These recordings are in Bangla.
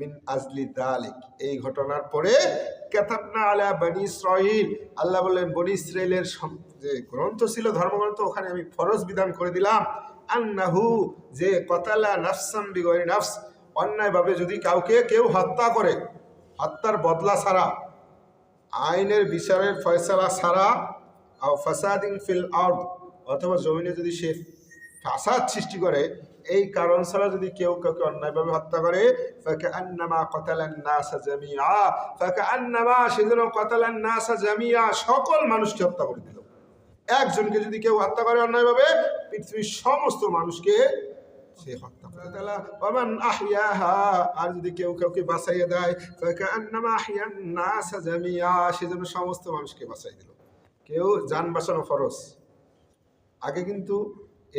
মিন আজলি দালিক। এই ঘটনার পরে কেতাবনা আলা বনি ইসরাইল। আল্লাহ বললেন, বনি ইসরাইলের যে গ্রন্থ ছিল, ধর্মগ্রন্থ, ওখানে আমি ফরজ বিধান করে দিলাম। আন্নাহু, যে কতালা নাফসাম বিগরি নাফস, অন্যায়ভাবে যদি কাউকে কেউ হত্যা করে, হত্যার বদলা ছাড়া, আইনের বিচারের ফয়সালা ছাড়া ফাসাদিং ফিল আর্দ, অথবা জমিনে যদি সে ফাসাদ সৃষ্টি করে এই কারণ ছাড়া যদি কেউ কাউকে অন্যায়ভাবে হত্যা করে ফাকে আন্নামা কতালান নাসা জামিয়া ফাকে আন্নামা সেজন্য কতালান নাসা জামিয়া সকল মানুষকে হত্যা করে দিল। একজনকে যদি কেউ হত্যা করে অন্যায়ভাবে, পৃথিবীর সমস্ত মানুষকে সে হত্যা করে তাহলে ওমান আহিয়াহা আর যদি কেউ কাউকে বাঁচাইয়া দেয় ফাকে আন্নামা আহিয়ান নাসা জামিয়া সেজন্য সমস্ত মানুষকে বাঁচাই দিল। কেউ যান বাঁচানো ফরজ। আগে কিন্তু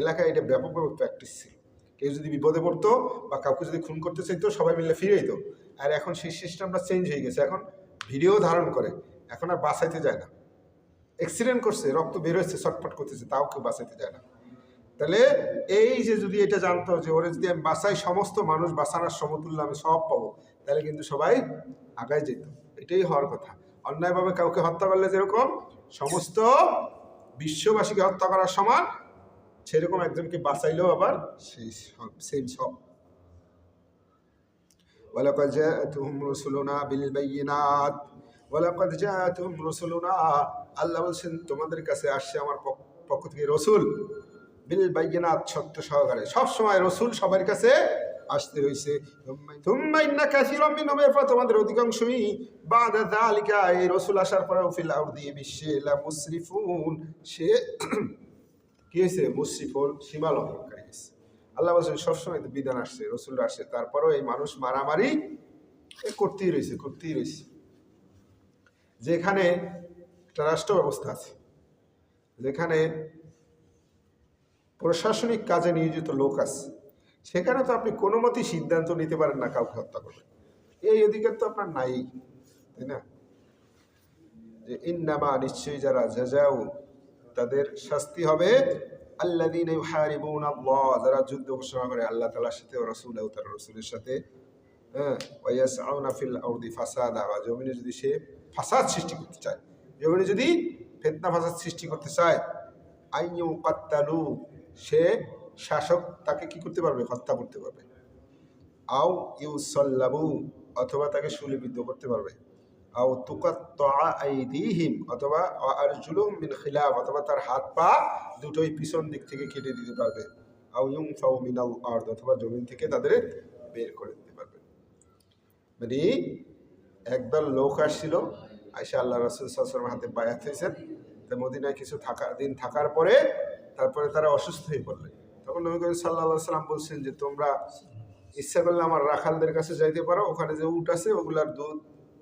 এলাকায় এটা ব্যাপকভাবে প্র্যাকটিস ছিল। কেউ যদি বিপদে পড়তো বা কাউকে যদি খুন করতে চাইতো, সবাই মিলে ফিরে যেত। আর এখন সেই সিস্টেমটা চেঞ্জ হয়ে গেছে। এখন ভিডিও ধারণ করে। এখন আর বাঁচাইতে যায় না। অ্যাক্সিডেন্ট করছে, রক্ত বের হয়েছে, ছটফট করতেছে, তাও কেউ বাঁচাইতে যায় না। তাহলে এই যে যদি এটা জানতো যে ওরে যদি আমি বাঁচাই, সমস্ত মানুষ বাঁচানোর সমতুল্য আমি সব পাবো, তাহলে কিন্তু সবাই আগায় যেত। এটাই হওয়ার কথা। অন্যায়ভাবে কাউকে হত্যা করলে যেরকম, সমস্ত বিশ্ববাসীকে হত্যা করার সমান সেরকম একজনকে বাঁচাইলেও আবার সেই সেম সব ولقد جاءتهم رسلنا بالبينات ولقد جاءتهم رسلنا আল্লাহ বলছেন তোমাদের কাছে আসছে আমার পক- পক্ষ থেকে রসুল বিল বাইনাত সত্য সহকারে সব সময় রসুল সবার কাছে আসতে হয়েছে তুম্মা ইন্না কাসীরাম মিনহুম এরপর তোমাদের অধিকাংশই বাদা যালিকা এই রসুল আসার পরেও ফিল আরদি বিশ্বে লা মুসরিফুন সে কি হয়েছে? মুসরিফুন সীমা লঙ্ঘনকারী হয়েছে আল্লাহ বলছেন, সবসময় বিধান আসছে রসুল আসছে। তারপরেও এই মানুষ মারামারি করতেই রয়েছে করতেই রয়েছে। যেখানে একটা রাষ্ট্র ব্যবস্থা আছে, যেখানে প্রশাসনিক কাজে নিয়োজিত লোক আছে, সেখানে তো আপনি কোনো মতেই সিদ্ধান্ত নিতে পারেন না, কাউকে হত্যা করবেন এই অধিকার তো আপনার নাই, তাই না? যে ইন্নামা নিশ্চয়ই যারা জাজাউ তাদের শাস্তি হবে। আল্লাদিন ইউহারিবুন আল্লাহ, যারা যুদ্ধ ঘোষণা করে আল্লাহ তাআলার সাথে ও রাসূল তার রাসূলের সাথে হ্যাঁ ওয়াইয়াসআউনা ফিল আরদি ফাসাদা, বা জমিনে যদি সে ফাসাদ সৃষ্টি করতে চায়, জমিনে যদি ফিতনা ফাসাদ সৃষ্টি করতে চায় আইয়ু কাত্তালু সে শাসক তাকে কি করতে পারবে? হত্যা করতে পারবে। আও ইউসাল্লাবু অথবা তাকে সুলিবিদ্ধ করতে পারবে। আও তুকাত্তা আইদিহিম, অথবা আরজুলুম মিন খিলাফ, অথবা তার হাত পা দুটোই পিছন দিক থেকে কেটে দিতে পারবে। আও ইউনফাউ মিনাল আরদ, অথবা জমিন থেকে তাদের বের করে দিতে পারবে। মানে একদল লোক আসছিল আয়সা আল্লাহ রসুল সাল্লামের হাতে বায়াত হয়েছেন। তো মদিনায় কিছু থাকা, দিন থাকার পরে তারপরে তারা অসুস্থ হয়ে পড়লেন তখন নবী করিম সাল্লাম বলছেন যে, তোমরা ইচ্ছা করলে আমার রাখালদের কাছে যাইতে পারো, ওখানে যে উট আছে, ওগুলার দুধ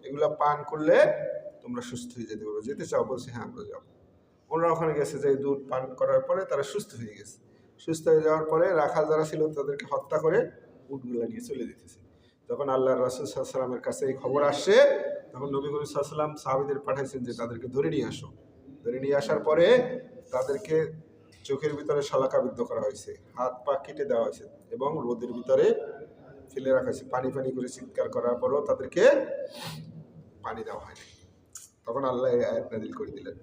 এগুলা পান করলে তোমরা সুস্থ হয়ে যেতে পারবে। যেতে চাও, বলছে হ্যাঁ আমরা যাব। ওনারা ওখানে গেছে, যে দুধ পান করার পরে তারা সুস্থ হয়ে গেছে। সুস্থ হয়ে যাওয়ার পরে রাখাল যারা ছিল, তাদেরকে হত্যা করে উটগুলা নিয়ে চলে যেতেছে। যখন আল্লাহ রসুল সাল্লামের কাছে এই খবর আসছে। তখন নবী করিম সাল্লাম সাহাবিদের পাঠাইছেন যে, তাদেরকে ধরে নিয়ে আসো। ধরে নিয়ে আসার পরে তাদেরকে চোখের ভিতরে শলাকাবিদ্ধ করা হয়েছে, হাত পা কেটে দেওয়া হয়েছে এবং রোদের ভিতরে ফেলে রাখা হয়েছে। পানি পানি করে চিৎকার করার পরও তাদেরকে পানি দেওয়া হয়নি। তখন আল্লাহ এই আয়াত নাজিল করে দিলেন।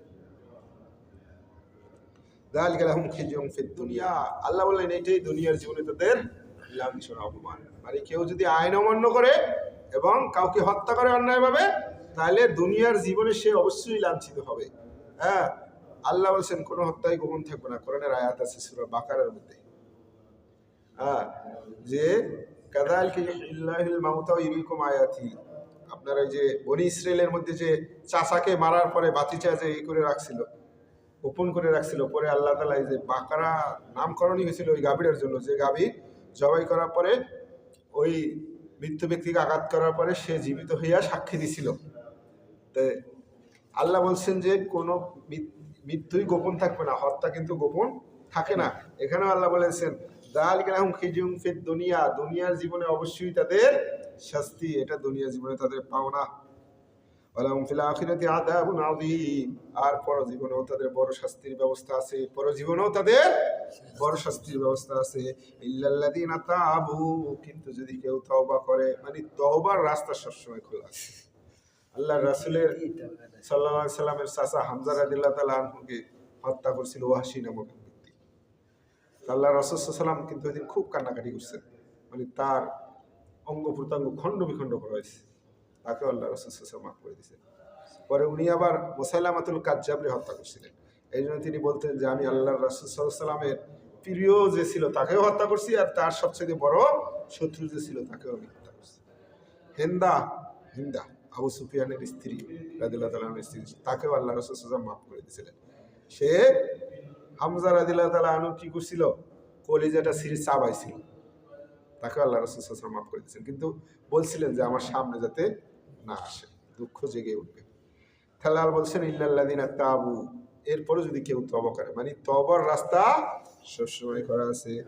দুনিয়া। আল্লাহ বললেন, এটাই দুনিয়ার জীবনে তাদের লাঞ্ছন অপমান। মানে কেউ যদি আইন অমান্য করে এবং কাউকে হত্যা করে অন্যায়ভাবে, তাহলে দুনিয়ার জীবনে সে অবশ্যই লাঞ্ছিত হবে। হ্যাঁ আল্লাহ বলছেন, কোনো হত্যায় গোপন থাকবে না। কোরআনের আয়াত আছে বাকারের মধ্যে। হ্যাঁ যে, কাদাল ইল্লাহিল ইরিকুম আয়াতি। আপনার ওই যে বনি ইসরায়েলের মধ্যে যে চাচাকে মারার পরে বাতিচা যে এই করে রাখছিল, গোপন করে রাখছিল, পরে আল্লাহ তালা যে বাকারা নামকরণই হয়েছিল ওই গাভীর জন্য। যে গাভী জবাই করার পরে, ওই মৃত্যু ব্যক্তিকে আঘাত করার পরে সে জীবিত হইয়া সাক্ষী দিছিল। তো আল্লাহ বলছেন যে কোনো মৃত্যুই গোপন থাকবে না, হত্যা কিন্তু গোপন থাকে না। এখানেও আল্লাহ বলেছেন দাল কেরাহুম খিজুম ফির দুনিয়া দুনিয়ার জীবনে অবশ্যই তাদের শাস্তি, এটা দুনিয়া জীবনে তাদের পাওনা। পরজীবনেও তাদের বড় শাস্তির ব্যবস্থা আছে, পরজীবনেও তাদের বড় শাস্তির ব্যবস্থা আছে। করে মানে রাস্তা সবসময় খোলা আল্লাহ সাল্লামের হত্যা করছিল ওয়াহশী নামক ব্যক্তি। আল্লাহ রাসূল সাল্লাম কিন্তু ওইদিন খুব কান্নাকাটি করছেন। মানে তার অঙ্গ প্রত্যঙ্গ খণ্ড বিখণ্ড করা হয়েছে। তাকে আল্লাহ রাসূল মাফ করে দিয়েছেন। পরে উনি আবার মোসাইলামাতুল কাজ্জাবরে হত্যা করছিলেন। এই জন্য তিনি বলতেন যে, আমি আল্লাহ রাসূল সাল্লামের প্রিয় যে ছিল, তাকেও হত্যা করছি, আর তার সবচেয়ে বড় শত্রু যে ছিল, তাকেও আমি হত্যা করছি। হেন্দা, হিন্দা, আবু সুফিয়ানের স্ত্রী রাদিল্লাহ তালামের স্ত্রী, তাকেও আল্লাহ রসুল সাল্লাম মাফ করে দিয়েছিলেন। সে হামজা রাদিল্লাহ তালা আনু কি করছিল? কলিজাটা সিঁড়ি চাবাইছিল তাকে আল্লাহ রসুল মাফ করে দিয়েছেন। কিন্তু বলছিলেন যে আমার সামনে যাতে না আসে, দুঃখ জেগে উঠবে। তাহলে বলছেন ইল্লাল্লাদিন তাবু এরপরে যদি কেউ তব করে মানে তবর রাস্তা সবসময় করা আছে।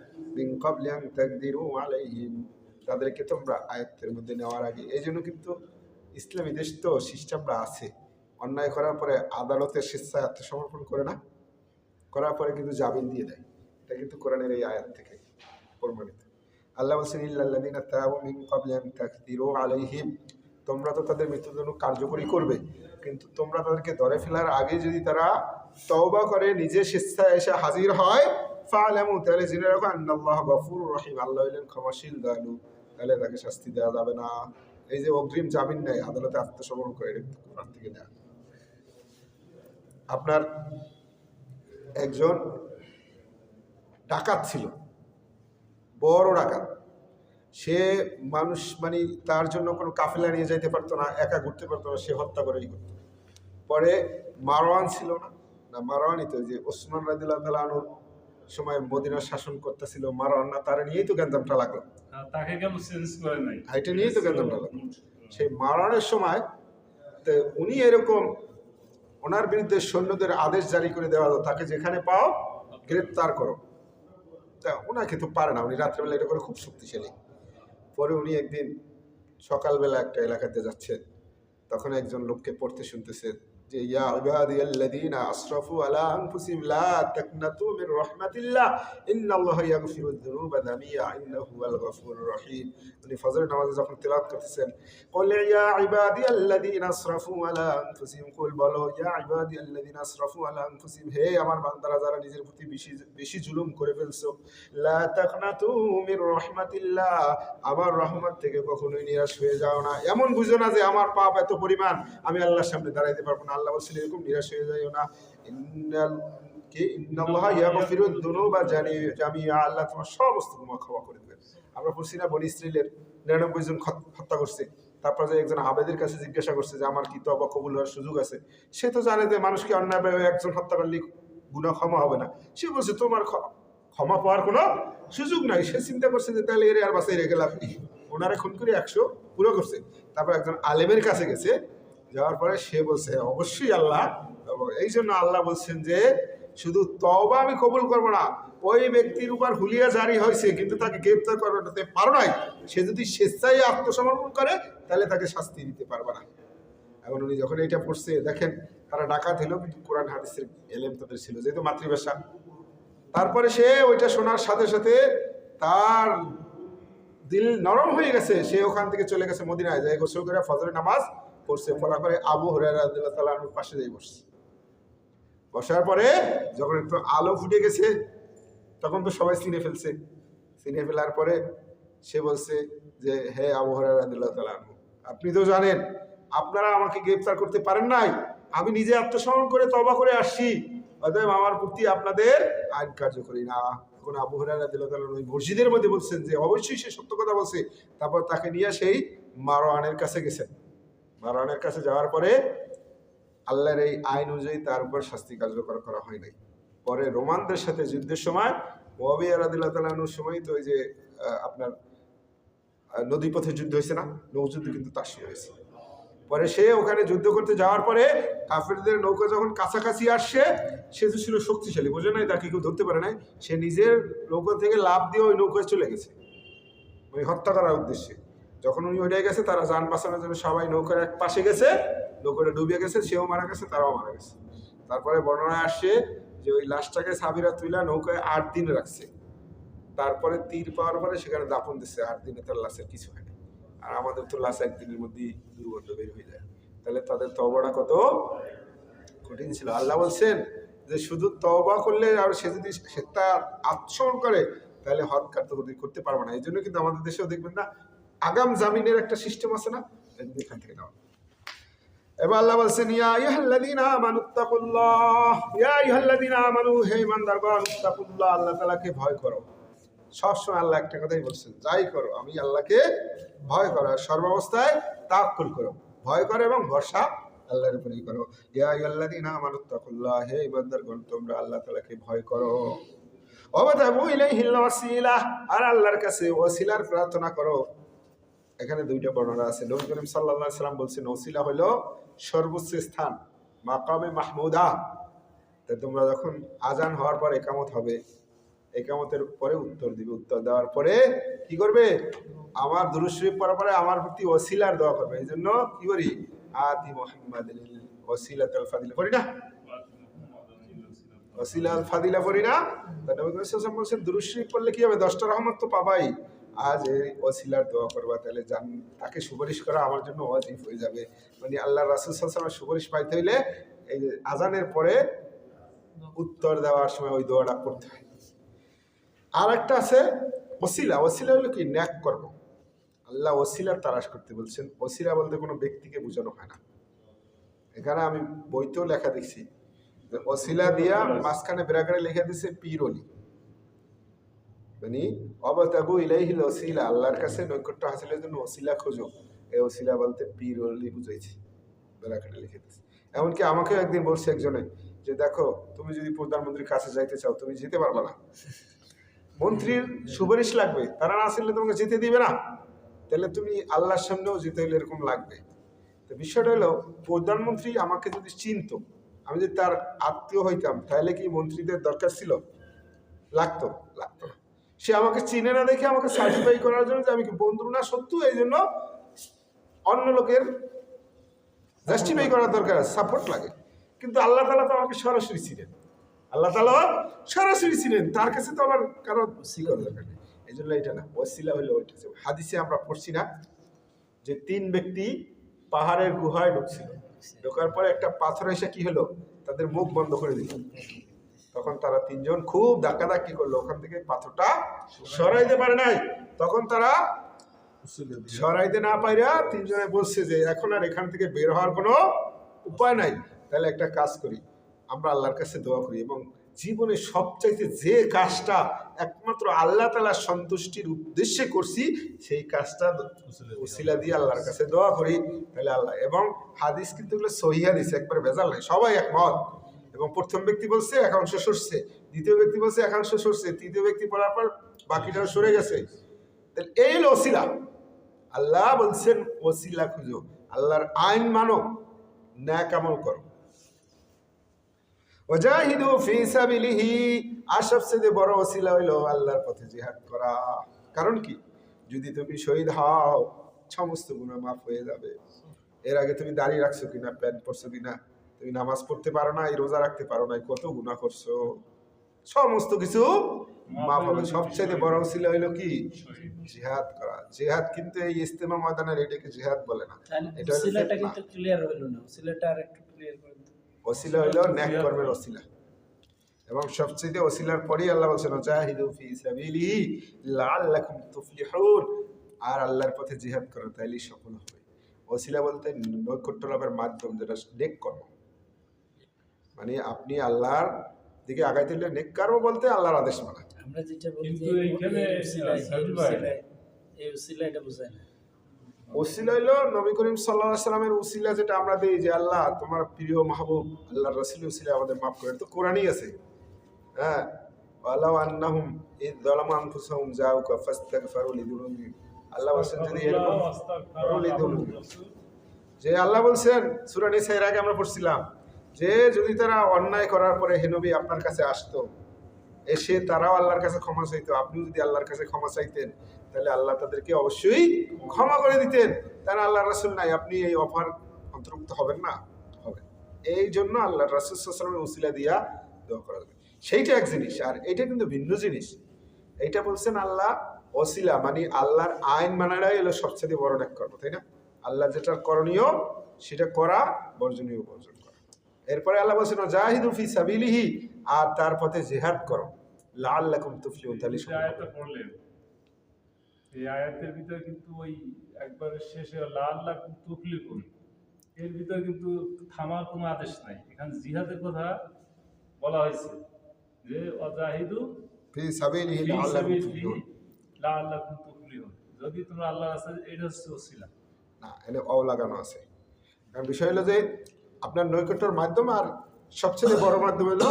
তাদেরকে তোমরা আয়ত্তের মধ্যে নেওয়ার আগে। এই জন্য কিন্তু ইসলামী দেশ তো, সিস্টেমটা আছে। অন্যায় করার পরে আদালতের স্বেচ্ছায় আত্মসমর্পণ করে না। করার পরে কিন্তু জামিন দিয়ে দেয়। এটা কিন্তু কোরআনের এই আয়াত থেকে প্রমাণিত। আল্লাহ বলছেন, ইল্লাল্লাযিনা তাবু মিন ক্বাবলি আন তাকদিরু আলাইহিম। তোমরা তো তাদের মৃত্যুদণ্ড কার্যকরী করবে, কিন্তু তোমরা তাদেরকে ধরে ফেলার আগে যদি তারা তওবা করে, নিজে স্বেচ্ছায় এসে হাজির হয়, ফালামু, তাহলে জেনে রাখো, আন্নাল্লাহ গফুর রহিম। আল্লাহ হইলেন ক্ষমাশীল, দয়ালু, তাহলে তাকে শাস্তি দেওয়া যাবে না। এই যে অগ্রিম জামিন নেয়, আদালতে আত্মসমর্পণ করে কোরআন নেয়। আপনার একজন ডাকাত ছিল বড় ডাকাত। সে মানুষ মানে তার জন্য কোনো কাফেলা নিয়ে যাইতে পারতো না একা ঘুরতে পারতো না সে হত্যা করেই করতো। পরে মারওয়ান ছিল না না মারওয়ানই তো যে ওসমান রাদিল্লাহ তালা আনুর সময় মদিনার শাসন করতেছিল মারওয়ান না তারা নিয়েই তো গ্যান্দামটা লাগল। তাকে কেন চেঞ্জ করে নাই? হাইটে নিয়েই তো গ্যান্দামটা লাগল। সেই মারওয়ানের সময় তো উনি এরকম ওনার বিরুদ্ধে সৈন্যদের আদেশ জারি করে দেওয়া হলো তাকে যেখানে পাও গ্রেপ্তার করো। তা ওনাকে তো পারে না। উনি রাত্রেবেলা এটা করে খুব শক্তিশালী। পরে উনি একদিন সকালবেলা একটা এলাকাতে যাচ্ছেন। তখন একজন লোককে পড়তে শুনতেছেন যে ইয়া ইবাদিয়াল্লাযীনা আসরাফু আলা আনফুসিহিম লা তাকনাতু মির রাহমাতিল্লাহ ইন্নাল্লাহা ইয়াগফিরুয যুনুবা জামিয়া ইন্নাহু হুয়াল গফুরুর রহিম উনি ফজরের নামাজে যখন তেলাওয়াত করতেছেন قل يا عبادي الذين اسرفوا على انفسهم قل বলো ইয়া ইবাদি আল্লাযীনা আসরাফু আলা আনফুসিহিম হে আমার বান্দারা যারা নিজের প্রতি বেশি বেশি জুলুম করে ফেলছো লা তাকনাতু মির রাহমাতিল্লাহ আমার রহমত থেকে কখনোই নিরাশ হয়ে যাও না এমন বুঝো না যে আমার পাপ এত পরিমাণ আমি আল্লাহর সামনে দাঁড়াইতে পারবো না এরকম নিরাশ হয়ে না। কি? একজন সে তো জানে যে মানুষকে একজন হত্যা করলে গুণা ক্ষমা হবে না। সে বলছে, তোমার ক্ষমা পাওয়ার কোনো সুযোগ নাই। সে চিন্তা করছে যে, তাহলে এর আর বাসায় রেখে লাভ। ওনারা খুন করে একশো পুরো করছে। তারপর একজন আলেমের কাছে গেছে। যাওয়ার পরে সে বলছে, অবশ্যই আল্লাহ। এই জন্য আল্লাহ বলছেন যে, শুধু তবা আমি কবুল করব না। ওই ব্যক্তির উপর হুলিয়া জারি হয়েছে, কিন্তু তাকে গ্রেপ্তার করাতে পারো নাই। সে যদি স্বেচ্ছায় আত্মসমর্পণ করে, তাহলে তাকে শাস্তি দিতে পারবে না। এখন উনি যখন এটা পড়ছে, দেখেন, তারা ডাকাত হলো, কিন্তু কোরআন হাদিসের এলেম তাদের ছিল, যেহেতু মাতৃভাষা। তারপরে সে ওইটা শোনার সাথে সাথে তার দিল নরম হয়ে গেছে। সে ওখান থেকে চলে গেছে মদিনায়। যায় গোসল করে ফজরের নামাজ পড়ছে পড়ার পরে আবু রাদিয়াল্লাহু পাশে যাই বসছে। বসার পরে যখন একটু আলো ফুটে গেছে, তখন তো সবাই চিনে ফেলছে। চিনে ফেলার পরে সে বলছে যে, হে আবু তাআলা আপনি তো জানেন, আপনারা আমাকে গ্রেফতার করতে পারেন নাই। আমি নিজে আত্মসমর্পণ করে তবা করে আসছি। অতএব আমার প্রতি আপনাদের আইন কার্যকরী না। এখন আবু রাদিয়াল্লাহু ওই মসজিদের মধ্যে বলছেন যে, অবশ্যই সে সত্য কথা বলছে। তারপর তাকে নিয়ে সেই মারোয়ানের কাছে গেছেন। মারোয়ানের কাছে যাওয়ার পরে আল্লাহর এই আইন অনুযায়ী তার উপর শাস্তি কার্যকর করা হয় নাই। পরে রোমানদের সাথে যুদ্ধের সময় মহাবিয়া রাদিল্লাহ তালানুর সময় তো ওই যে আপনার নদীপথে যুদ্ধ হয়েছে না? নৌযুদ্ধ কিন্তু তার সময় হয়েছে। পরে সে ওখানে যুদ্ধ করতে যাওয়ার পরে কাফেরদের নৌকা যখন কাছাকাছি আসছে, সে তো ছিল শক্তিশালী, বোঝে নাই তাকে কেউ ধরতে পারে নাই, সে নিজের নৌকা থেকে লাভ দিয়ে ওই নৌকায় চলে গেছে। ওই হত্যা করার উদ্দেশ্যে। যখন উনি ওইটাই গেছে, তারা যান বাঁচানোর জন্য সবাই নৌকার এক পাশে গেছে, নৌকাটা ডুবিয়ে গেছে, সেও মারা গেছে, তারাও মারা গেছে। তারপরে বর্ণনায় আসছে যে ওই লাশটাকে সাবিরা তুইলা নৌকায় আট দিন রাখছে। তারপরে তীর পাওয়ার পরে সেখানে দাপন দিচ্ছে আট দিনে তার লাশের কিছু হয় আর আমাদের তো লাশ একদিনের মধ্যেই দুর্গন্ধ বের হয়ে যায়। তাহলে তাদের তবড়া কত কঠিন ছিল। আল্লাহ বলছেন যে শুধু তবা করলে আর সে যদি সে তার আত্মসমর্পণ করে, তাহলে হদ কার্যকরী করতে পারবে না। এই জন্য কিন্তু আমাদের দেশেও দেখবেন না আগাম জামিনের একটা সিস্টেম আছে না? এখান থেকে নেওয়া এবার আল্লাহ বলছেন, ইয়া আইয়ুহাল্লাযীনা আমানু তাকুল্লাহ ইয়া আইয়ুহাল্লাযীনা আমানু, হে ইমানদারগণ তাকুল্লাহ আল্লাহ তাআলাকে ভয় করো। সবসময় আল্লাহ একটা কথাই বলছেন, যাই করো, আমি আল্লাহকে ভয় করো, আর সর্বাবস্থায় তাক্কুল করো। ভয় করো এবং ভরসা আল্লাহর উপরেই করো। ইয়া আইয়ুহাল্লাযীনা আমানু তাকুল্লাহ হে ইমানদারগণ, তোমরা আল্লাহ তাআলাকে ভয় করো। ওয়াবতাগু ইলাইহিল ওয়াসিলা, আর আল্লাহর কাছে ওয়াসিলার প্রার্থনা করো। এখানে দুইটা বর্ণনা আছে। নবী করিম আলাইহি সাল্লাম বলছেন, ওসিলা হলো সর্বোচ্চ স্থান, মাকামে মাহমুদা। তা তোমরা যখন আজান হওয়ার পর একামত হবে, একামতের পরে উত্তর দিবে। উত্তর দেওয়ার পরে কি করবে? আমার দুরুদ শরীফ পড়ার পরে আমার প্রতি ওসিলার দোয়া করবে। এই জন্য কি করি? আদি মোহাম্মদ ওসিলাত আল ফাদিলা করি না? আল ফাদিলা পড়ি না? তা নবী করিম সাল্লাল্লাহু বলছেন শরীফ পড়লে কি হবে? দশটা রহমত তো পাবাই। আজ এই ওসিলার দোয়া করবা, তাহলে জান, তাকে সুপারিশ করা আমার জন্য ওয়াজিব হয়ে যাবে। মানে আল্লাহ রাসুল সাল্লামের সুপারিশ পাইতে হইলে এই আজানের পরে উত্তর দেওয়ার সময় ওই দোয়াটা করতে হয়। আর একটা আছে ওসিলা ওসিলা হলো কি? ন্যাক কর্ম। আল্লাহ ওসিলার তালাশ করতে বলছেন ওসিলা বলতে কোনো ব্যক্তিকে বোঝানো হয় না। এখানে আমি বইতেও লেখা দেখছি যে ওসিলা দিয়া মাঝখানে বেড়াকারে লিখে দিছে পীর অলি। মানে অবতাবু ইলাইহিল ওসিলা, আল্লাহর কাছে নৈকট্য হাসিলের জন্য ওসিলা খোঁজো। এই ওসিলা বলতে পীর অলি বুঝাইছে বেড়াকারে লিখে দিছে এমনকি আমাকেও একদিন বলছে একজনে যে, দেখো, তুমি যদি প্রধানমন্ত্রীর কাছে যাইতে চাও, তুমি যেতে পারবে না। মন্ত্রীর সুপারিশ লাগবে, তারা না আসলে তোমাকে যেতে দিবে না। তাহলে তুমি আল্লাহর সামনেও যেতে হলে এরকম লাগবে। তো বিষয়টা হলো, প্রধানমন্ত্রী আমাকে যদি চিনত, আমি যদি তার আত্মীয় হইতাম, তাহলে কি মন্ত্রীদের দরকার ছিল? লাগতো লাগতো না। সে আমাকে চিনে না দেখে আমাকে সার্টিফাই করার জন্য যে আমি কি বন্ধু না সত্য এই জন্য অন্য লোকের জাস্টিফাই করার দরকার সাপোর্ট লাগে। কিন্তু আল্লাহ তালা তো আমাকে সরাসরি ছিলেন আল্লাহ তালা সরাসরি ছিলেন তার কাছে তো আমার কারও শিকার দরকার নেই। এই জন্য এটা না ওসিলা হলো ওইটা হাদিসে আমরা পড়ছি না যে তিন ব্যক্তি পাহাড়ের গুহায় ঢুকছিল। ঢোকার পরে একটা পাথর এসে কি হলো? তাদের মুখ বন্ধ করে দিল। তখন তারা তিনজন খুব ধাক্কাধাক্কি করল। ওখান থেকে পাথরটা সরাইতে পারে নাই। তখন তারা সরাইতে না পাইরা তিনজনে বলছে যে, এখন আর এখান থেকে বের হওয়ার কোনো উপায় নাই। তাহলে একটা কাজ করি। আমরা আল্লাহর কাছে দোয়া করি। এবং জীবনে সবচাইতে যে কাজটা একমাত্র আল্লাহ তালা সন্তুষ্টির উদ্দেশ্যে করছি, সেই কাজটা উসিলা দিয়ে আল্লাহর কাছে দোয়া করি। তাহলে আল্লাহ এবং হাদিস কিন্তু সহি হাদিস, একবার ভেজাল নাই। সবাই একমত। এবং প্রথম ব্যক্তি বলছে একাংশ সরছে দ্বিতীয় ব্যক্তি বলছে একাংশ সরছে তৃতীয় ব্যক্তি পড়ার পর বাকিটা সরে গেছে। তাহলে এই হলো আল্লাহ বলছেন, ওসিলা খুঁজো। আল্লাহর আইন মানো, ন্যাক আমল করো। ওজাহিদু ফি সাবিলিহি, আর সবচেয়ে বড় ওসিলা হইল আল্লাহর পথে জিহাদ করা। কারণ কি? যদি তুমি শহীদ হও, সমস্ত গুনাহ মাফ হয়ে যাবে। এর আগে তুমি দাঁড়িয়ে রাখছো কিনা, প্যান্ট পরছো কিনা তুমি নামাজ পড়তে পারো না এই রোজা রাখতে পারো না কত গুনাহ করছ? সমস্ত কিছু মাফ হবে। সবচেয়ে বড় ওসিলা হইল কি? জিহাদ করা। জিহাদ কিন্তু এই ইস্তেমা ময়দানের এটাকে জিহাদ বলে না। এটা ফিতনা। কিন্তু ক্লিয়ার হইল না। উসিলাটা আর একটু ক্লিয়ার করে ওসিলা হইল ন্যাক কর্মের ওসিলা। এবং সবচেয়ে ওসিলার পরেই আল্লাহ বলছেন জাহিদু ফি সাবিলিহি লাআল্লাকুম তুফলিহুন। আর আল্লাহর পথে জিহাদ করো তাইলেই সফল হবে। ওসিলা বলতে নৈকট্য লাভের মাধ্যম যেটা নেক কর্ম। মানে আপনি আল্লাহর দিকে আগাইতে হলে নেক কর্ম বলতে আল্লাহর আদেশ মানা আমরা যেটা বলি কিন্তু যে এইখানে, এই এই এই উসিলা এটা বোঝায় না। ওসিলা হইল নবী করিম সাল্লাহ সাল্লামের উসিলা যেটা আমরা দিই যে আল্লাহ তোমার প্রিয় মাহবুব আল্লাহ রসুল উসিলা আমাদের মাফ করে তো কোরআনই আছে। হ্যাঁ? ওয়ালাউ আন্নাহুম ইদ যালামু আনফুসাহুম জাউকা ফাস্তাগফিরু লিযুনুবিহিম। আল্লাহ বলছেন যদি এরকম যে আল্লাহ বলছেন সূরা নিসা এর আগে আমরা পড়ছিলাম। যে যদি তারা অন্যায় করার পরে হেনবি আপনার কাছে আসতো, এসে তারাও আল্লাহর কাছে ক্ষমা চাইতো, আপনিও যদি আল্লাহর কাছে ক্ষমা চাইতেন, তাহলে আল্লাহ তাদেরকে অবশ্যই ক্ষমা করে দিতেন। তারা আল্লাহ রাসুল নাই, আপনি এই অফার অন্তর্ভুক্ত হবেন না। হবেন এই জন্য আল্লাহ রাসুল সাল্লামের উসিলা দিয়া দোয়া করা যাবে। সেইটা এক জিনিস, আর এটা কিন্তু ভিন্ন জিনিস। এইটা বলছেন আল্লাহ অসিলা মানে আল্লাহর আইন মানাটাই হলো সবচেয়ে বড় এক কর্ম তাই না? আল্লাহ যেটা করণীয়, সেটা করা বর্জনীয় বর্জন। এরপরে আল্লাহ বলছেন জাহিদু ফি সাবিলিহি আর তার পথে জেহাদ করো। লাআল্লাকুম তুফলিহুন তাহলে আয়াতটা পড়লেন এই আয়াতের ভিতরে কিন্তু ওই একবারে শেষে লাল লাখ তুফলি করি এর ভিতরে কিন্তু থামার কোনো আদেশ নাই। এখানে জিহাদের কথা বলা হয়েছে যে অজাহিদু ফি সাবিলিহি লাআল্লাকুম তুফলিহুন। লাআল্লাকুম তুফলিহুন। যদি তোমরা আল্লাহর রাস্তায় এটা হচ্ছে ওসিলা। না এনে অ লাগানো আছে। কারণ বিষয় হলো যে আপনার নৈকট্যর মাধ্যম আর সবচেয়ে বড় মাধ্যম হলো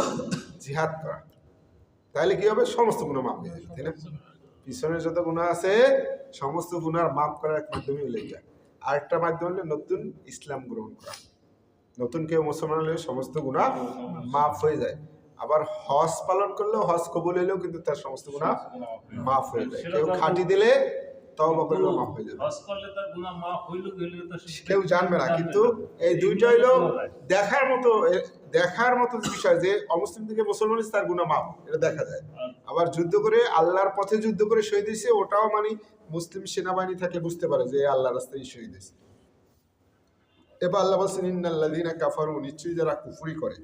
জিহাদ করা। তাহলে কি হবে? সমস্ত গুণা মাপ হয়ে যাবে, তাই না? পিছনের যত গুণা আছে, সমস্ত গুণার মাপ করার এক মাধ্যমই হলো এটা আরেকটা মাধ্যম হলো নতুন ইসলাম গ্রহণ করা। নতুন কেউ মুসলমান হলে সমস্ত গুণা মাফ হয়ে যায়। আবার হজ পালন করলেও হজ কবুল হলেও কিন্তু তার সমস্ত গুণা মাফ হয়ে যায়। কেউ খাঁটি দিলে তওবা করলেও মাফ হয়ে যাবে। হজ করলে তার গুনাহ মাফ হইল গেলে তো কেউ জানবে না কিন্তু এই দুইটা হইল দেখার মতো দেখার মতো বিষয় যে অমুসলিম থেকে মুসলমান তার গুণা মাপ এটা দেখা যায়। আবার যুদ্ধ করে আল্লাহর পথে যুদ্ধ করে শহীদ হয়েছে ওটাও মানে মুসলিম সেনাবাহিনী থাকলে বুঝতে পারে যে আল্লাহর রাস্তায় শহীদ হয়েছে। এবার আল্লাহ বলছেন ইন্নাল্লাযীনা কাফারু নিশ্চয়ই যারা কুফরি করে।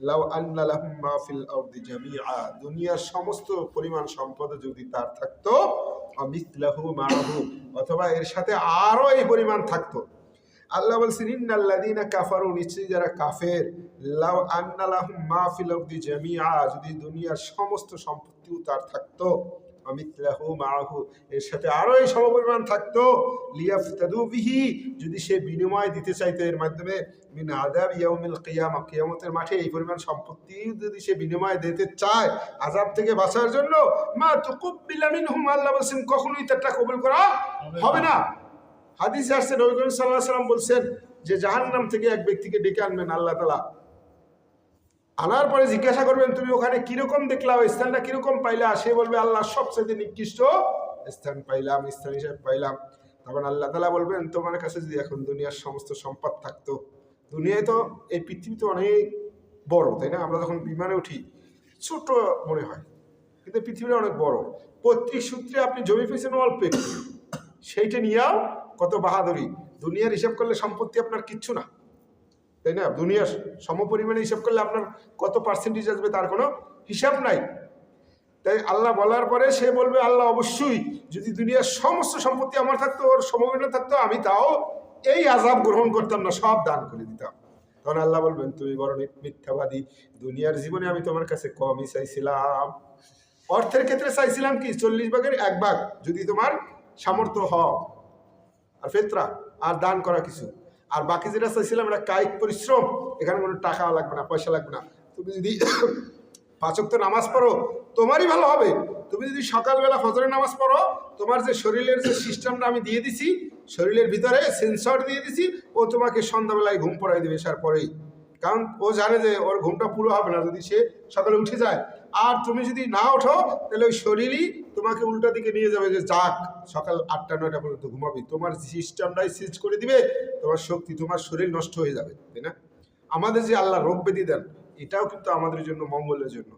লাউ আন্না লাহুম মা ফিল আরদি জামিআ দুনিয়ার সমস্ত পরিমাণ সম্পদ যদি তার থাকতো অমিথলাহু মারাহু অথবা এর সাথে আরও এই পরিমাণ থাকতো। আল্লাহ বলছেন ইন্নাল্লাদিনা কাফারু নিশ্চয়ই যারা কাফের, লাউ আন্না লাহুম মা ফিল আরদি জামিআ, যদি দুনিয়ার সমস্ত সম্পত্তিও তার থাকতো। অমিথলাহু মাহু এর সাথে আরও এই সমপরিমাণ থাকতো। লিয়াফতাদু বিহি যদি সে বিনিময় দিতে চাইতো এর মাধ্যমে মিন আযাব ইয়াউমিল কিয়ামা কিয়ামতের মাঠে এই পরিমাণ সম্পত্তি যদি সে বিনিময় দিতে চায় আযাব থেকে বাঁচার জন্য মা তুকুব্বিলা মিনহুম আল্লাহ বলছেন কখনোই তারটা কবুল করা হবে না। হাদিসে আসছে নবী করিম আলাইহি সাল্লাম বলছেন যে জাহান্নাম থেকে এক ব্যক্তিকে ডেকে আনবেন আল্লাহ তাআলা। আনার পরে জিজ্ঞাসা করবেন, তুমি ওখানে কীরকম দেখলা? ওই স্থানটা কীরকম পাইলা? সে বলবে, আল্লাহ সবচেয়ে নিকৃষ্ট স্থান পাইলাম, স্থান হিসাবে পাইলাম। তখন আল্লাহ তালা বলবেন, তোমার কাছে যদি এখন দুনিয়ার সমস্ত সম্পদ থাকতো, দুনিয়ায় তো, এই পৃথিবী তো অনেক বড়, তাই না? আমরা যখন বিমানে উঠি, ছোট মনে হয়, কিন্তু পৃথিবীটা অনেক বড়। পৈতৃক সূত্রে আপনি জমি পেয়েছেন, অল্প সেইটা নিয়েও কত বাহাদুরি। দুনিয়ার হিসাব করলে সম্পত্তি আপনার কিচ্ছু না। তাই না? দুনিয়ার সমপরিমাণে হিসাব করলে আপনার কত পার্সেন্টেজ আসবে তার কোনো হিসাব নাই। তাই আল্লাহ বলার পরে সে বলবে, আল্লাহ অবশ্যই, যদি দুনিয়ার সমস্ত সম্পত্তি আমার থাকতো, ওর সমপরিমাণে থাকতো, আমি তাও এই আজাব গ্রহণ করতাম না, সব দান করে দিতাম। তখন আল্লাহ বলবেন, তুমি বড় মিথ্যাবাদী, দুনিয়ার জীবনে আমি তোমার কাছে কমই চাইছিলাম। অর্থের ক্ষেত্রে চাইছিলাম কি? চল্লিশ ভাগের এক ভাগ, যদি তোমার সামর্থ্য হয়। আর ফেতরা, আর দান করা কিছু। আর বাকি যেটা চাইছিলাম, এটা কায়িক পরিশ্রম, এখানে কোনো টাকা লাগবে না, পয়সা লাগবে না। তুমি যদি পাঁচক তো নামাজ পড়ো, তোমারই ভালো হবে। তুমি যদি সকালবেলা ফজরের নামাজ পড়ো, তোমার যে শরীরের যে সিস্টেমটা আমি দিয়ে দিছি, শরীরের ভিতরে সেন্সর দিয়ে দিছি, ও তোমাকে সন্ধ্যাবেলায় ঘুম পড়াই দেবে সার পরেই। কারণ ও জানে যে ওর ঘুমটা পুরো হবে না। যদি সে সকালে উঠে যায় আর তুমি যদি না ওঠো, তাহলে ওই শরীরই তোমাকে উল্টা দিকে নিয়ে যাবে যে যাক, সকাল আটটা, নয়টা পর্যন্ত ঘুমাবি। তোমার সিস্টেমটাই সিজ করে দিবে, তোমার শক্তি, তোমার শরীর নষ্ট হয়ে যাবে, তাই না? আমাদের যে আল্লাহ রোগ ব্যাধি দেন, এটাও কিন্তু আমাদের জন্য মঙ্গলের জন্য।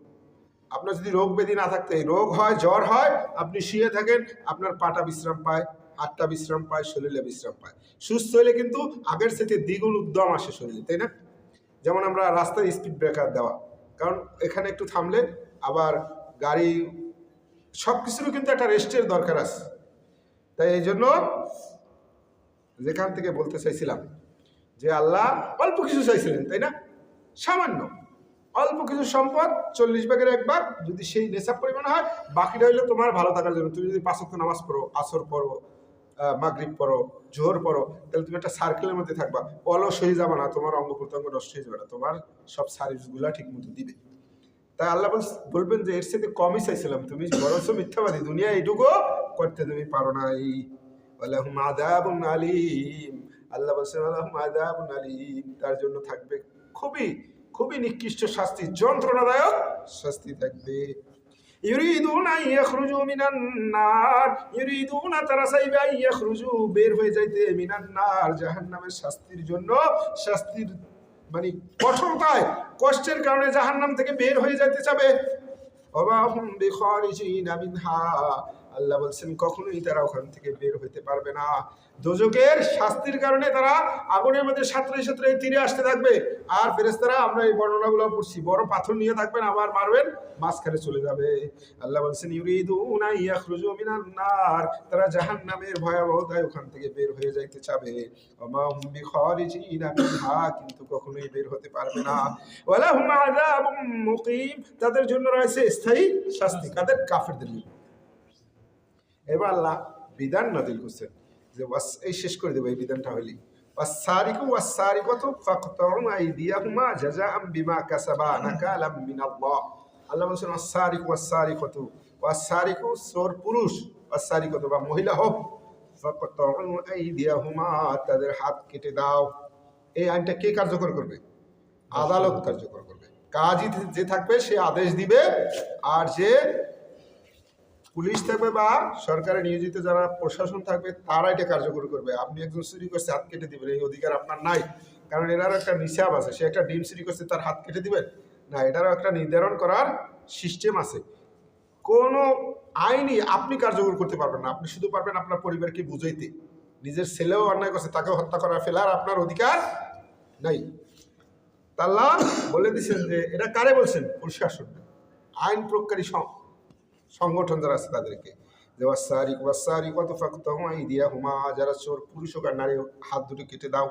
আপনার যদি রোগ ব্যাধি না থাকতে রোগ হয়, জ্বর হয়, আপনি শুয়ে থাকেন, আপনার পাটা বিশ্রাম পায়, হাতটা বিশ্রাম পায়, শরীরে বিশ্রাম পায়। সুস্থ হলে কিন্তু আগের থেকে দ্বিগুণ উদ্যম আসে শরীরে, তাই না? যেমন আমরা রাস্তায় স্পিড ব্রেকার দেওয়া। কারণ এখানে একটু থামলে আবার গাড়ি সব কিছুরও কিন্তু একটা রেস্টের দরকার আছে। তাই এই জন্য যেখান থেকে বলতে চাইছিলাম যে আল্লাহ অল্প কিছু চাইছিলেন, তাই না? সামান্য। অল্প কিছু সম্পদ, চল্লিশ ভাগের এক ভাগ, যদি সেই নেশাব পরিমাণ হয়, বাকিটা হইল তোমার ভালো থাকার জন্য। তুমি যদি পাঁচক্ত নামাজ পড়ো, আসর পড়ো মাগরিব পড়ো, জোহর পড়ো, তাহলে তুমি একটা সার্কেলের মধ্যে থাকবা। অলস হয়ে যাবে না, তোমার অঙ্গ প্রত্যঙ্গ নষ্ট হয়ে যাবে না, তোমার সব সার্ভিসগুলা ঠিক মতো দিবে। তাই আল্লাহ বল- বলবেন যে, এর সাথে কমই চাইছিলাম। তুমি বরঞ্চ মিথ্যাবাদী। দুনিয়া এইটুকু করতে তুমি পারো না এই আল্লাহুম আদাবুন আলিম। আল্লাহ বলছেন আল্লাহুম আদাবুন আলিম। তার জন্য থাকবে খুবই খুবই নিকৃষ্ট শাস্তি, যন্ত্রণাদায়ক শাস্তি থাকবে। ইউরিদুন ইয়াখরুজু মিনান নার। ইউরিদুন তারা চাইবে ইয়াখরুজু। বের হয়ে যাইতে মিনান নার। জাহান্নামের শাস্তির জন্য শাস্তির মানে কঠোরতায় কষ্টের কারণে জাহান্নাম থেকে বের হয়ে যেতে চাবে। অবাহুম আল্লাহ বলছেন, কখনোই তারা ওখান থেকে বের হইতে পারবে না। দোজকের শাস্তির কারণে তারা আগুনের মধ্যে সাঁতরে সাঁতরে তীরে আসতে থাকবে। আর ফেরেস্তারা আমরা এই বর্ণনাগুলো পড়ছি, বড় পাথর নিয়ে থাকবেন, আবার মারবেন, মাঝখানে চলে যাবে। আল্লাহ বলছেন, ইউরিদুনা ইয়াখরুজু মিনান নার। তারা জাহান্নামের ভয়াবহতায় ওখান থেকে বের হয়ে যাইতে চাবে। ওমা হুম বিখারিজিনা কিন্তু কখনোই বের হতে পারবে না। ওয়ালা হুম আযাবুম মুকিম, তাদের জন্য রয়েছে স্থায়ী শাস্তি, কাদের? কাফেরদের জন্য। এবার আল্লাহ বিধান নাজিল করছেন যে ওয়াস এই শেষ করে দেবো এই বিধানটা হইলি আল্লাহ বলছেন বা মহিলা হোক আইদিয়াহুমা, তাদের হাত কেটে দাও। এই আইনটা কে কার্যকর করবে? আদালত কার্যকর করবে। কাজী যে থাকবে, সে আদেশ দিবে, আর যে পুলিশ থাকবে বা সরকারে নিয়োজিত যারা প্রশাসন থাকবে তারা এটা কার্যকর করবে। আপনি একজন চুরি করছে, হাত কেটে দিবেন, এই অধিকার আপনার নাই। কারণ এনারও একটা নিসাব আছে, সে একটা ডিম চুরি করছে, তার হাত কেটে দিবেন? না, এটারও একটা নির্ধারণ করার সিস্টেম আছে। কোনো আইনই আপনি কার্যকর করতে পারবেন না। আপনি শুধু পারবেন আপনার পরিবারকে বুঝাইতে। নিজের ছেলেও অন্যায় করছে তাকে হত্যা করা, ফেলার আপনার অধিকার নাই। তাল্লাহ বলে দিচ্ছেন যে, এটা কারে বলছেন? প্রশাসন আইন প্রয়োগকারী সং- সংগঠন যারা আছে তাদেরকে। যে ওয়াসারি ওয়াসারি কত ফাক্ত হুমাই দিয়া হুমা যারা চোর, পুরুষ হোক আর নারী হাত দুটো কেটে দাও,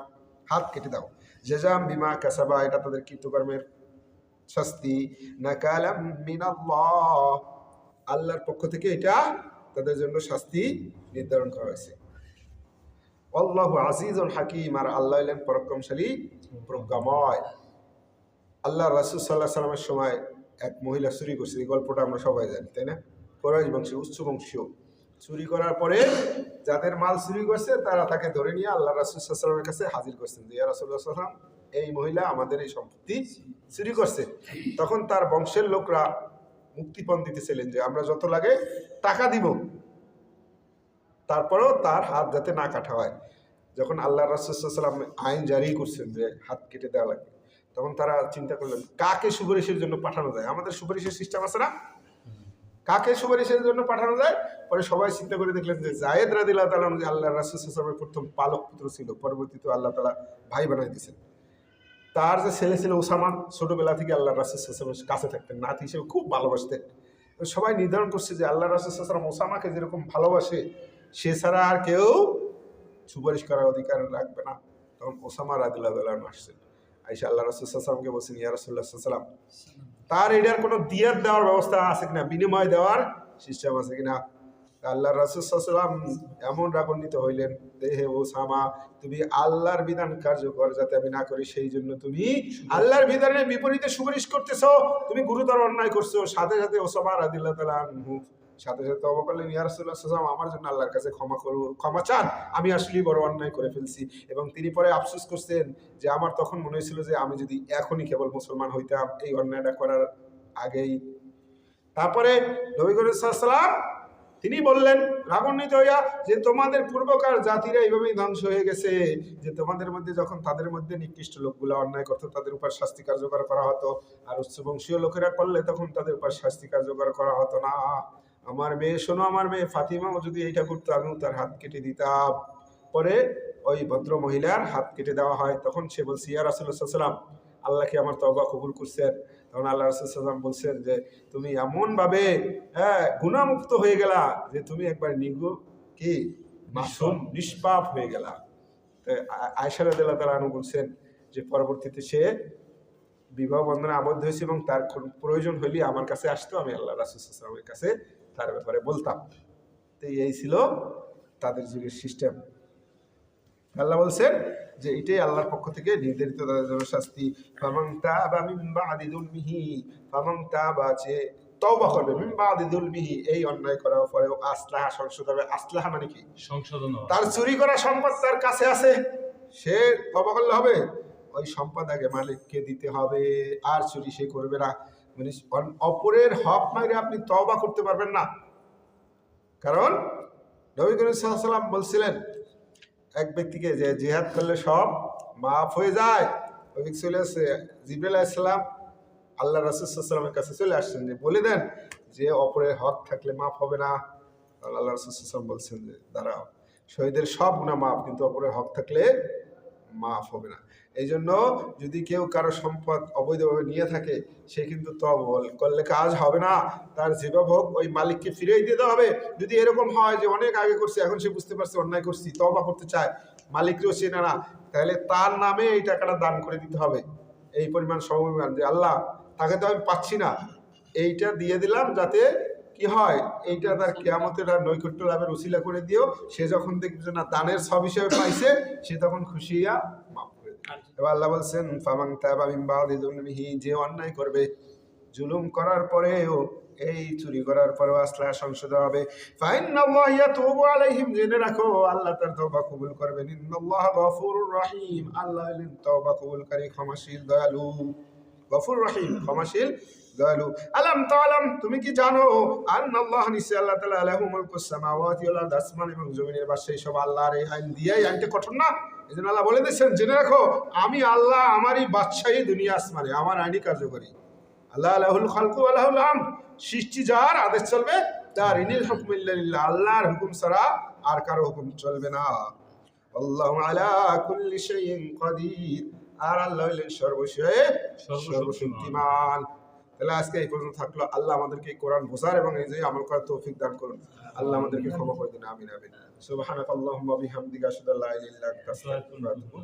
হাত কেটে দাও। জেজাম বিমা কাসাবা, এটা তাদের কৃতকর্মের শাস্তি। নাকালাম মিনাল্লাহ। আল্লাহর পক্ষ থেকে এটা তাদের জন্য শাস্তি নির্ধারণ করা হয়েছে। আল্লাহ আজিজুল হাকিম, আর আল্লাহ পরাক্রমশালী, প্রজ্ঞাময়। আল্লাহ রাসুল সাল্লাহ সাল্লামের সময় এক মহিলা চুরি করছে, এই গল্পটা আমরা সবাই জানি, তাই না? কোরাইশ বংশীয় উচ্চ বংশীয় চুরি করার পরে যাদের মাল চুরি করছে, তারা তাকে ধরে নিয়ে আল্লাহ রাসুল কাছে হাজির করছেন যে রাসুল্লাহ সাল্লাম এই মহিলা আমাদের এই সম্পত্তি চুরি করছে। তখন তার বংশের লোকরা মুক্তিপণ দিতেছিলেন যে, আমরা যত লাগে টাকা দিব। তারপরেও তার হাত যাতে না কাটা হয়। যখন আল্লাহ রাসুসাল্লাম আইন জারি করছেন যে, হাত কেটে দেওয়া লাগবে। তখন তারা চিন্তা করলেন, কাকে সুপারিশের জন্য পাঠানো যায়? আমাদের সুপারিশের সিস্টেম আছে না? কাকে সুপারিশের জন্য পাঠানো যায়? পরে সবাই চিন্তা করে দেখলেন যে জায়েদ রাদিল্লাহ তালা যে আল্লাহ রাসুসাল্লামের প্রথম পালক পুত্র ছিল, পরবর্তীতে আল্লাহ তালা ভাই বানাই দিয়েছেন। তার যে ছেলে ছিল ওসামা, ছোটবেলা থেকে আল্লাহ রাসুসাল্লামের কাছে থাকতেন, নাতি হিসেবে খুব ভালোবাসতেন। সবাই নির্ধারণ করছে যে আল্লাহ রাসুসাল্লাম ওসামাকে যেরকম ভালোবাসে, সে ছাড়া আর কেউ সুপারিশ করার অধিকার রাখবে না। তখন ওসামা রাদিল্লাহ আসছেন। আইসা আল্লাহ রসুলামকে বলছেন ইয়া রসুল্লাহ সাল্লাম তার এটার কোনো দিয়ার দেওয়ার ব্যবস্থা আছে কিনা? বিনিময় দেওয়ার সিস্টেম আছে কিনা? আল্লাহ রসুলাম এমন রাগান্বিত হইলেন দেহে ও সামা তুমি আল্লাহর বিধান কার্যকর যাতে আমি না করি, সেই জন্য তুমি আল্লাহর বিধানের বিপরীতে সুপারিশ করতেছ। তুমি গুরুতর অন্যায় করছ। সাথে সাথে ওসামা রাদিল্লাহ তালা সাথে সাথে তবা করলেন ইয়ারসুল্লাহ সাল্লাম আমার জন্য আল্লাহর কাছে ক্ষমা করব ক্ষমা চান। আমি আসলেই বড় অন্যায় করে ফেলছি। এবং তিনি পরে আফসোস করছেন যে, আমার তখন মনে হয়েছিল যে, আমি যদি এখনই কেবল মুসলমান হইতাম, এই অন্যায়টা করার আগেই। তারপরে নবী করিম সাল্লাম তিনি বললেন, রাগান্বিত হইয়া যে, তোমাদের পূর্বকার জাতিরা এইভাবেই ধ্বংস হয়ে গেছে, যে, তোমাদের মধ্যে যখন তাদের মধ্যে নিকৃষ্ট লোকগুলো অন্যায় করতো, তাদের উপর শাস্তি কার্যকর করা হতো। আর উচ্চবংশীয় লোকেরা করলে তখন তাদের উপর শাস্তি কার্যকর করা হতো না। আমার মেয়ে, শোনো আমার মেয়ে, ফাতিমাও যদি এইটা করতো, আমিও তার হাত কেটে দিতাম। পরে ওই ভদ্র মহিলার হাত কেটে দেওয়া হয়। তখন সে বলছে, ইয়া রাসুল্লাহাম আল্লাহকে আমার তবা কবুল করছেন? তখন আল্লাহ রসুলাম বলছেন যে, তুমি এমনভাবে হ্যাঁ গুণামুক্ত হয়ে গেলা যে, তুমি একবার নিগু, কি, মাসুম, নিষ্পাপ হয়ে গেলা। আয়সারা দিল্লা তালা বলছেন যে, পরবর্তীতে সে বিবাহ বন্ধনে আবদ্ধ হয়েছে এবং তার প্রয়োজন হইলে আমার কাছে আসতো, আমি আল্লাহ রাসুলামের কাছে তার ব্যাপারে বলতাম। তো এই ছিল তাদের যুগের সিস্টেম আল্লাহ বলছেন যে এটাই আল্লাহর পক্ষ থেকে নির্ধারিত তাদের জন্য শাস্তি। ফামাং ফামাং যে তওবা করবে এই অন্যায় করার পরেও আসলাহা সংশোধন হবে। আসলাহা মানে কি? সংশোধন তার চুরি করা সম্পদ তার কাছে আছে। সে তবা করলে হবে। ওই সম্পদ আগে মালিককে দিতে হবে। আর চুরি সে করবে না। মানে অপরের হক মাইরে আপনি তবা করতে পারবেন না। কারণ নবী করিম সাল্লাম বলছিলেন, এক ব্যক্তিকে যে জিহাদ করলে সব মাফ হয়ে যায়। তৌফিক চলে আসছে জিবরাইল ইসলাম আল্লাহ রাসুসাল্লামের কাছে চলে আসছেন, যে বলে দেন যে অপরের হক থাকলে মাফ হবে না। আল্লাহ রাসুসাল্লাম বলছেন যে, দাঁড়াও, শহীদের সব গুণা মাফ, কিন্তু অপরের হক থাকলে মাফ হবে না। এই জন্য যদি কেউ কারও সম্পদ অবৈধভাবে নিয়ে থাকে, সে কিন্তু তবল করলে কাজ হবে না। তার হোক ওই মালিককে ফিরিয়ে দিতে হবে। যদি এরকম হয় যে অনেক আগে করছে, এখন সে বুঝতে পারছে অন্যায় করছি তবা করতে চায়, মালিককেও চেনে না, তাহলে তার নামে এই টাকাটা দান করে দিতে হবে। এই পরিমাণ সমপরিমাণ যে আল্লাহ, তাকে তো আমি পাচ্ছি না। এইটা দিয়ে দিলাম যাতে কি হয়? এইটা তার কেয়ামতের আর নৈকট্য লাভের উসিলা করে দিও সে যখন দেখবে যে না দানের সব হিসেবে পাইছে সে তখন খুশি হইয়া মাফ করে দিবে। এবার আল্লাহ বলছেন ফামাং তাবা মিন বাদি যে অন্যায় করবে জুলুম করার পরেও এই চুরি করার পরেও আসলা সংশোধন হবে। আলাইহিম জেনে রাখো আল্লাহ তার তওবা কবুল করবেন। ইন্নাল্লাহ গফুরুর রহিম। আল্লাহ তওবা কবুলকারী ক্ষমাশীল দয়ালু। গফুর রহিম ক্ষমাশীল তুমি কি জানো? আন্নাল্লাহ নিশ্চয় আল্লাহ তাআলা আলাহু মুলকুস সামাওয়াতি এবং জমিনের সব আল্লাহর এই আইন কঠোর না? এই জন্য আল্লাহ বলে জেনে রাখো, আমি আল্লাহ আমারই বাদশাহী দুনিয়া আসমানে, আমার আইনই কার্যকরী। আল্লাহ আলাহুল খালকু আলাহুল আম সৃষ্টি যার আদেশ চলবে, তার ইনিল আল্লাহর হুকুম ছাড়া আর কারও হুকুম চলবে না। আল্লাহু আলা কুল্লি শাইইন কাদির। আর আল্লাহ হইলেন সর্বশয়ে সর্বশক্তিমান। তাহলে আজকে এই পর্যন্ত থাকল। আল্লাহ আমাদেরকে কোরআন বোঝার এবং এই যে আমল করার তৌফিক দান করুন। আল্লাহ আমাদেরকে ক্ষমা করে দিন, আমিন আমিন। সুবহানাকাল্লাহুম্মা বিহামদিকা আশহাদু আল্লা ইলাহা ইল্লা আনতা আস্তাগফিরুকা ওয়া আতুবু